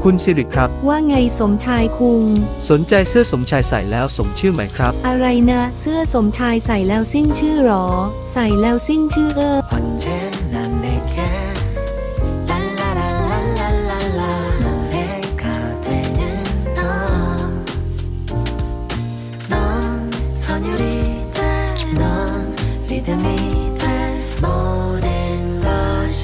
คุณสิริครับ ว่าไงสมชายคุง สนใจเสื้อสมชายใส่แล้วสมชื่อไหมครับ อะไรนะ เสื้อสมชายใส่แล้วสิ้นชื่อหรอ ใส่แล้วสิ้นชื่อเออ 언제나 내게 랄라라랄라랄라 노래가 되는 너 넌 선율이 돼 넌 리듬이 돼 모든 것이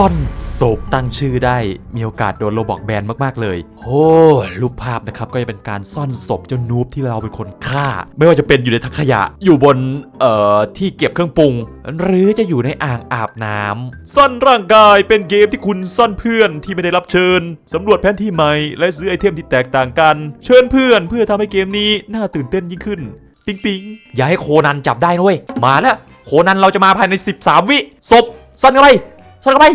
ซ่อนศพตั้งชื่อได้มีโอกาสโดนโรบอกแบนมากๆเลยโอ้รูปภาพนะครับก็จะเป็นการซ่อนศพเจ้านูบที่เราเป็นคนฆ่า ไม่ว่าจะเป็นอยู่ในถังขยะ อยู่บนเอ่อที่เก็บเครื่องปรุง หรือจะอยู่ในอ่างอาบน้ำซ่อนร่างกายเป็นเกมที่คุณซ่อนเพื่อนที่ไม่ได้รับเชิญสำรวจแผนที่ใหม่และซื้อไอเทมที่แตกต่างกัน เชิญเพื่อนเพื่อทำให้เกมนี้น่าตื่นเต้นยิ่งขึ้น ปิ๊งปิ๊งอย่าให้โคนันจับได้นะเว้ยมาแล้วโคนันเราจะมาภายใน 13 วิศพซ่อนกันไป ซ่อนกันไป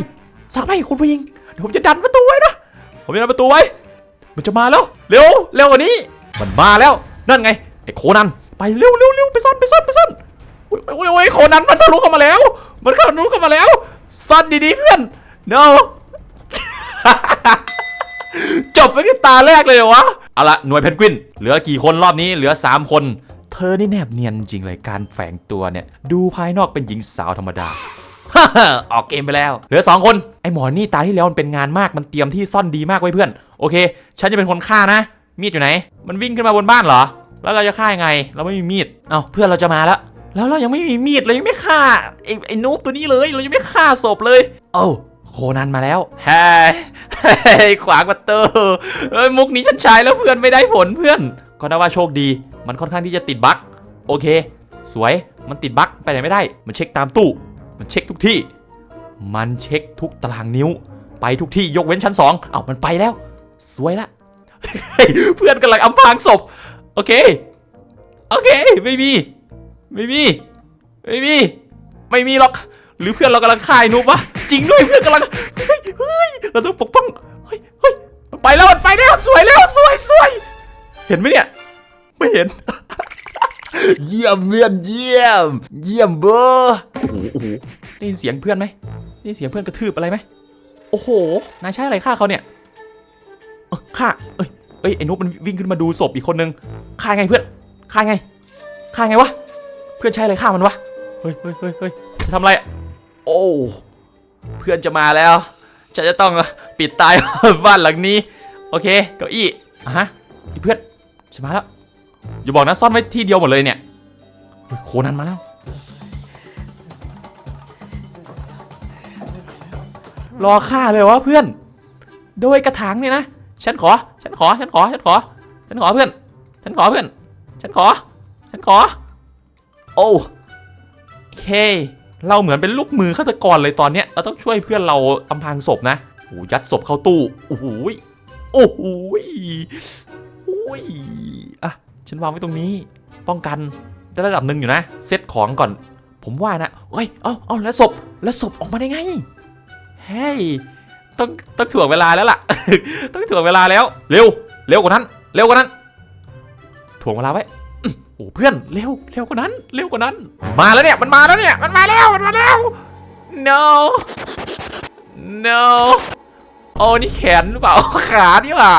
สักไปคุณผู้หญิงเดี๋ยวผมจะดันประตูไว้นะผมจะดันประตูไว้ มันจะมาแล้วเร็วเร็วกว่านี้ มันมาแล้วนั่นไงไอ้โคนันไปเร็วเร็วเร็วไปซ่อนไปซ่อนไปซ่อนโอ้ยโอ้ยโอ้ยโคนันมันทะลุเข้ามาแล้ว มันทะลุเข้ามาแล้วซ่อนดีๆเพื่อน no จบไปที่ตาแรกเลยเหรอวะเอาละหน่วยเพนกวิน เหลือกี่คนรอบนี้เหลือ 3 คน เธอนี่แนบเนียนจริงเลยการแฝงตัวเนี่ย ดูภายนอกเป็นหญิงสาวธรรมดา ออกเกมไปแล้ว เหลือ 2 คน ไอหมอนี่ตาที่แล้วมันเป็นงานมาก มันเตรียมที่ซ่อนดีมากไว้เพื่อน โอเค ฉันจะเป็นคนฆ่านะ มีดอยู่ไหน มันวิ่งขึ้นมาบนบ้านเหรอ แล้วเราจะฆ่ายังไง เราไม่มีมีด เอาเพื่อนเราจะมาแล้ว แล้วเรายังไม่มีมีดเรายังไม่ฆ่าไอไอนูบตัวนี้เลย เรายังไม่ฆ่าศพเลยโอ้าโคนันมาแล้วเฮ้ยขวางประตูเอ้ยมุกนี้ฉันใช้แล้วเพื่อนไม่ได้ผลเพื่อน ก็นับว่าโชคดี มันค่อนข้างที่จะติดบั๊กโอเค สวย มันติดบั๊กไปไหนไม่ได้ มันเช็คตามตู้ มันเช็คทุกที่ มันเช็คทุกตารางนิ้ว ไปทุกที่ยกเว้นชั้นสองเอามันไปแล้ว สวยละ เพื่อนกำลังอำพรางศพ โอเค โอเค ไม่มี ไม่มี ไม่มี ไม่มีหรอก หรือเพื่อนเรากำลังฆ่าไอ้นุ๊บวะ จริงด้วยเพื่อนกำลังเฮ้ยเฮ้ย เราต้องปกป้อง เฮ้ยเฮ้ยมันไปแล้ว มันไปแล้ว สวยแล้ว สวยสวย เห็นไหมเนี่ย ไม่เห็น เยี่ยมเพื่อนเยี่ยม เยี่ยมเบอร์โอ้โหโอ้โหได้ยินเสียงเพื่อนไหมได้ยินเสียงเพื่อนกระทืบอะไรไหมโอ้โหนายใช้อะไรฆ่าเขาเนี่ยเอ้อฆ่าเอ้ยเอ้ยไอ้นุ๊กมันวิ่งขึ้นมาดูศพอีกคนนึงฆ่าไงเพื่อนฆ่าไงฆ่าไงวะเพื่อนใช้อะไรฆ่ามันวะเฮ้ยเฮ้ยเฮ้ยเฮ้ยจะทำอะไรโอ้เพื่อนจะมาแล้วฉันจะต้องปิดตายบ้านหลังนี้ โอเคเก้าอี้อะฮะไอ้เพื่อนฉันมาแล้ว อย่าบอกนะซ่อนไว้ที่เดียวหมดเลยเนี่ยโคนันมาแล้ว รอฆ่าเลยวะเพื่อน โดยกระถางเนี่ยนะ ฉันขอ ฉันขอ ฉันขอ ฉันขอ ฉันขอเพื่อน ฉันขอเพื่อน ฉันขอ ฉันขอ โอ้เค เราเหมือนเป็นลูกมือฆาตกรเลยตอนเนี้ย เราต้องช่วยเพื่อนเราอำพรางศพนะโอ้ยัดศพเข้าตู้ โอ้โหโอ้โหยโอ้ยอะ ฉันวางไว้ตรงนี้ ป้องกันได้ระดับหนึ่งอยู่นะ เซตของก่อน ผมว่านะเฮ้ย เอาเอาแล้วศพ แล้วศพออกมาได้ไง เฮ้ย ต้อง ต้องถ่วงเวลาแล้วล่ะ ต้องถ่วงเวลาแล้ว เร็ว เร็วกว่านั้น เร็วกว่านั้น ถ่วงเวลาไว้โอ้เพื่อน เร็ว เร็วกว่านั้น เร็วกว่านั้น มาแล้วเนี่ย มันมาแล้วเนี่ย มันมาแล้ว มันมาแล้ว no no โอ้นี่แขนหรือเปล่า ขานี่หว่า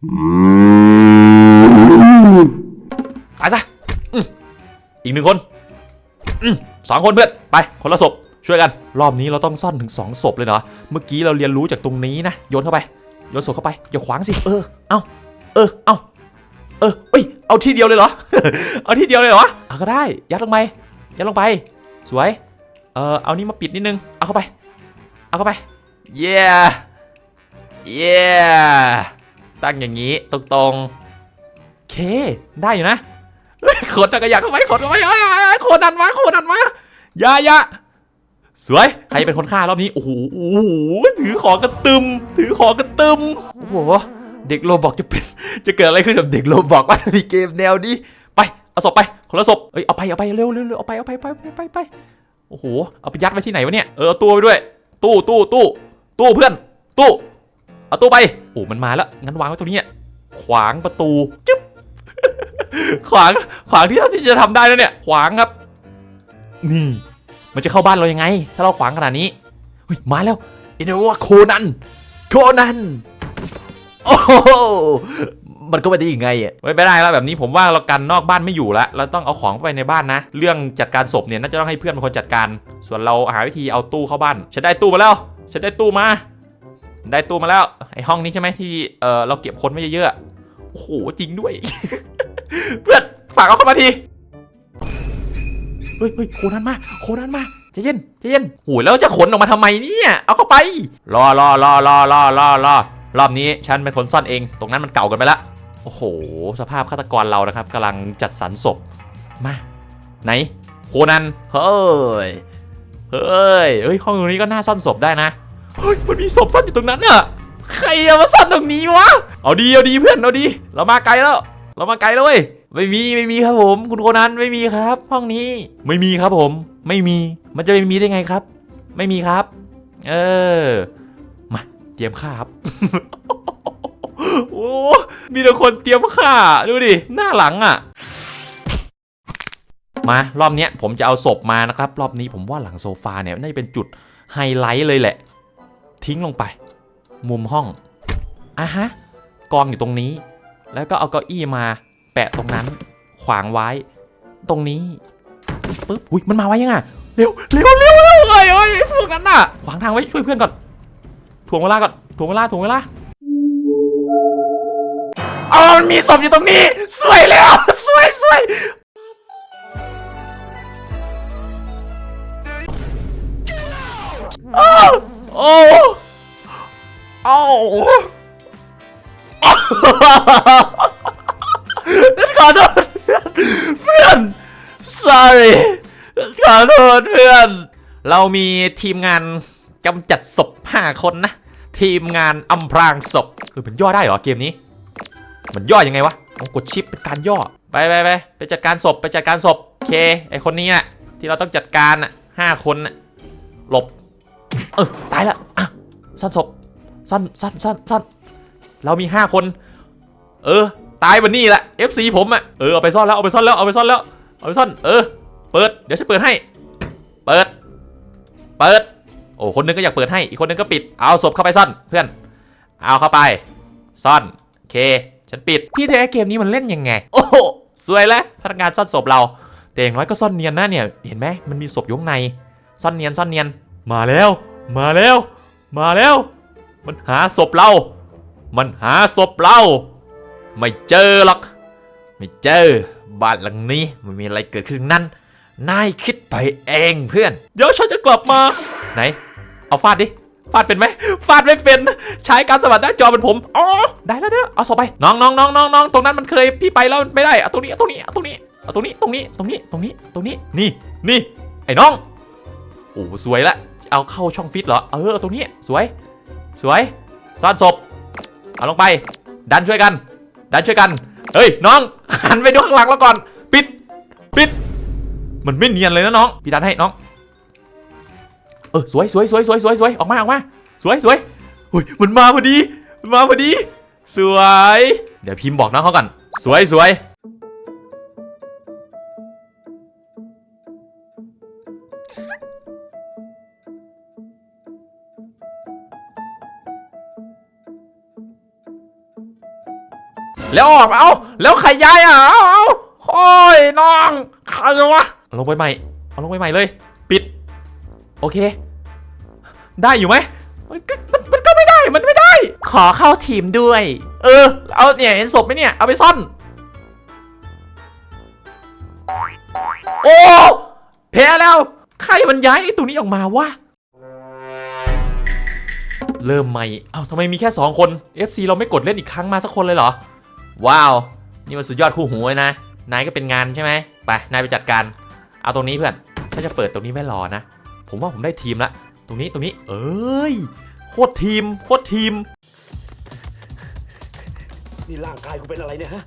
ตายซะอีกหนึ่งคนอสองคนเพื่อน ไป คนละศพ ช่วยกัน รอบนี้เราต้องซ่อนถึง2ศพเลยเหรอ เมื่อกี้เราเรียนรู้จากตรงนี้นะ โยนเข้าไป โยนศพเข้าไป อย่าขวางสิ เออ เอาเออ เอาเออเอ้ย เอาที่เดียวเลยเหรอ เอาที่เดียวเลยเหรอ เอาก็ได้ ยัดลงไป ยัดลงไป สวย เออเอานี่มาปิดนิดนึง เอาเข้าไป เอาเข้าไป เย้ เย้ ตั้งอย่างนี้ตรงๆเค ได้อยู่นะขนจักรยาเข้าไปขนเข้าไปเอ้ยเอ้ยเอ้ยโคนันมาโคนันมายายาสวย ใครเป็นคนฆ่ารอบนี้ โอ้โหถือของกระตึม ถือของกระตึม โอ้โห เด็กโลบอกจะเป็น จะเกิดอะไรขึ้นกับเด็กโลบอกว่าจะมีเกมแนวนี้ ไป เอาศพไป คนละศพ เอ้ย เอาไป เอาไป เร็วเร็วเอาไป เอาไปไป ไปไปไปโอ้โห เอาไปยัดไว้ที่ไหนวะเนี่ย เออ ตู้ไปด้วย ตู้ ตู้ ตู้ ตู้เพื่อน ตู้ เอาตู้ไป โอ้มันมาแล้ว งั้นวางไว้ตรงนี้ขวางประตูจึ๊บ ขวาง ขวางที่เท่าที่จะทำได้แล้วเนี่ย ขวางครับ นี่ มันจะเข้าบ้านเรายังไง ถ้าเราขวางขนาดนี้เฮ้ยมาแล้วเอ็นว่าโคนัน โคนัน โอ้โหมันก็ไม่ได้ยังไงอะไม่ได้แล้วแบบนี้ผมว่าเรากันนอกบ้านไม่อยู่ล้วเราต้องเอาของไปในบ้านนะ เรื่องจัดการศพเนี่ยน่าจะต้องให้เพื่อนเป็นคนจัดการ ส่วนเราหาวิธีเอาตู้เข้าบ้านฉันได้ตู้มาแล้วฉันได้ตู้มา ได้ตู้มาแล้วไอห้องนี้ใช่ไหมที่เออเราเก็บคนไว้เยอะๆโอ้โหจริงด้วย เพื่อนฝากเอาเข้ามาทีเฮ้ยเฮ้ยโคนันมาโคนันมาใจเย็นใจเย็นโอ้ยแล้วจะขนออกมาทำไมเนี่ย เอาเข้าไป รอรอรอรอรอรอรอรอบนี้ฉันเป็นคนซ่อนเอง ตรงนั้นมันเก่ากันไปละ โอ้โห สภาพฆาตกรเรานะครับกำลังจัดสรรศพ มา ไหน โคนัน เฮ้ย เฮ้ย เฮ้ย ห้องตรงนี้ก็น่าซ่อนศพได้นะ เฮ้ยมันมีศพซ่อนอยู่ตรงนั้นน่ะใครเอามาซ่อนตรงนี้วะ เอาดีเอาดีเพื่อนเอาดี เรามาไกลแล้ว เรามาไกลแล้วเว้ย ไม่มีไม่มีครับผม คุณโคนันไม่มีครับ ห้องนี้ไม่มีครับผม ไม่มี มันจะไม่มีได้ไงครับ ไม่มีครับ เออ มาเตรียมฆ่าครับ โอ้มีแต่คนเตรียมฆ่าดูดิ หน้าหลังอะมารอบเนี้ยผมจะเอาศพมานะครับ รอบนี้ผมว่าหลังโซฟาเนี่ยน่าจะเป็นจุดไฮไลท์เลยแหละ ทิ้งลงไป มุมห้องอะฮะกองอยู่ตรงนี้ แล้วก็เอาเก้าอี้มา แปะตรงนั้น ขวางไว้ ตรงนี้ปึ๊บอุ้ยมันมาไว้ยังไงเร็วเร็วเร็วเร็วเอ้ยเอ้ยพวกนั้นน่ะ ขวางทางไว้ช่วยเพื่อนก่อนถ่วงเวลาก่อนถ่วงเวลาถ่วงเวลาอ๋อมันมีศพอยู่ตรงนี้ สวยแล้วสวยสวยอ้ โอ้โอ้ขอโทษเพื่อน sorry ขอโทษเพื่อน เรามีทีมงานกำจัดศพ5คนนะ ทีมงานอำพรางศพคือมันย่อได้เหรอเกมนี้ มันย่อยังไงวะต้องกดชิปเป็นการย่อ ไปไปไปไปจัดการศพไปจัดการศพ โอเค ไอคนนี้น่ะที่เราต้องจัดการน่ะห้าคนน่ะหลบ เออตายละอะซ่อนศพซ่อนซ่อนซ่อนซ่อนเรามี5คน เออ ตายวันนี้แหละ FC ผมอะเออเอาไปซ่อนแล้วเอาไปซ่อนแล้วเอาไปซ่อนแล้วเอาไปซ่อนเออ เปิดเดี๋ยวฉันเปิดให้ เปิด เปิด โอ้คนหนึงก็อยากเปิดให้อีกคนหนึงก็ปิดเอาศพเข้าไปซ่อนเพื่อน เอาเข้าไป ซ่อนเค ฉันปิดพี่แท้เกมนี้มันเล่นยังไง โอ้โหสวยแล้วพนักงานซ่อนศพเรา แต่อย่างน้อยก็ซ่อนเนียนนะเนี่ยเห็นไหมมันมีศพอยู่ข้างใน ซ่อนเนียนซ่อนเนียนมาแล้ว มาแล้ว มาแล้ว มันหาศพเรา มันหาศพเรา ไม่เจอหรอก ไม่เจอ บ้านหลังนี้ไม่มีอะไรเกิดขึ้นนั้นนายคิดไปเองเพื่อน เดี๋ยวฉันจะกลับมา ไหน เอาฟาดดิ ฟาดเป็นไหม ฟาดไม่เป็น ใช้การสวัสดหน้าจอเป็นผม อ๋อ ได้แล้วเด้อเอาศพไป น้องน้องน้องน้องน้องตรงนั้นมันเคยพี่ไปแล้วไม่ได้เอาตรงนี้เอาตรงนี้เอาตรงนี้เอาตรงนี้ ตรงนี้ ตรงนี้ ตรงนี้ ตรงนี้ นี่ นี่ ไอ้น้อง โอ้สวยละ เอาเข้าช่องฟิตเหรอ เออตรงนี้สวย สวยซ่อนศพ เอาลงไป ดันช่วยกัน ดันช่วยกัน เฮ้ยน้องหันไปดูข้างหลังแล้วก่อน ปิด ปิด มันไม่เนียนเลยนะน้อง พี่ดันให้น้อง เออสวยสวยสวยสวยสวยสวยออกมาออกมา สวยสวยอุ้ยมันมาพอดี มันมาพอดี สวย เดี๋ยวพิมพ์บอกน้องเขาก่อนสวยสวย แล้วออกมาเอาแล้วใครย้ายอะเอาเอาโอ้ยน้องใครวะลงไปใหม่เอาลงไปใหม่เลย ปิด โอเค ได้อยู่ไหมมันก็มันมันก็ไม่ได้มันไม่ได้ ขอเข้าทีมด้วย เออ เอาเนี่ยเห็นศพไหมเนี่ยเอาไปซ่อน โอ้แพ้แล้วใครมันย้ายไอ้ตัวนี้ออกมาวะเริ่มใหม่ เอ้าทำไมมีแค่ 2 คน FC เราไม่กดเล่นอีกครั้งมาสักคนเลยเหรอ ว้าว นี่มันสุดยอดคู่หูเลยนะ นายก็เป็นงานใช่ไหมไปนายไปจัดการเอาตรงนี้เพื่อนถ้าจะเปิดตรงนี้ไม่รอนะ ผมว่าผมได้ทีมละ ตรงนี้ตรงนี้ เอ้ยโคตรทีมโคตรทีม นี่ร่างกายกูเป็นอะไรเนี่ยฮะ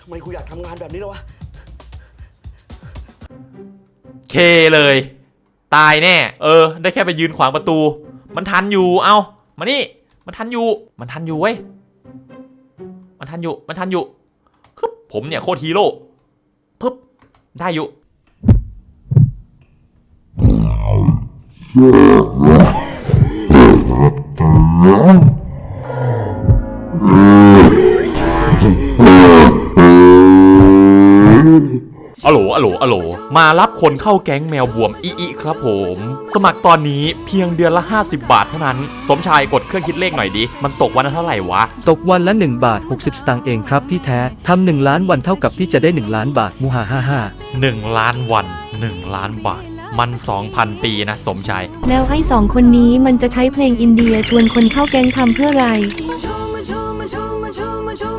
ทำไมกูอยากทำงานแบบนี้แล้ววะ เคเลย ตายแน่ เออ ได้แค่ไปยืนขวางประตู มันทันอยู่ เอามานี่ มันทันอยู่ มันทันอยู่เว้ย มันทันอยู่ มันทันอยู่ฮึบผมเนี่ยโคตรฮีโร่ปึ๊บได้อยู่ Yeah. อะโหลอะโหลอะโหลมารับคนเข้าแก๊งแมวบวมอีอีครับผม สมัครตอนนี้เพียงเดือนละ 50 บาทเท่านั้น สมชายกดเครื่องคิดเลขหน่อยดิ มันตกวันละเท่าไหร่วะ ตกวันละ 1 บาท 60 สตางค์เองครับพี่แท้ทำหนึ่งล้านวันเท่ากับพี่จะได้ 1 ล้านบาทมูฮาฮ่าฮ่า1 ล้านวัน 1 ล้านบาท มัน 2,000 ปีนะสมชาย แล้วไอ้สองคนนี้มันจะใช้เพลงอินเดียชวนคนเข้าแก๊งทำเพื่ออะไรมาชูมาชูมาชู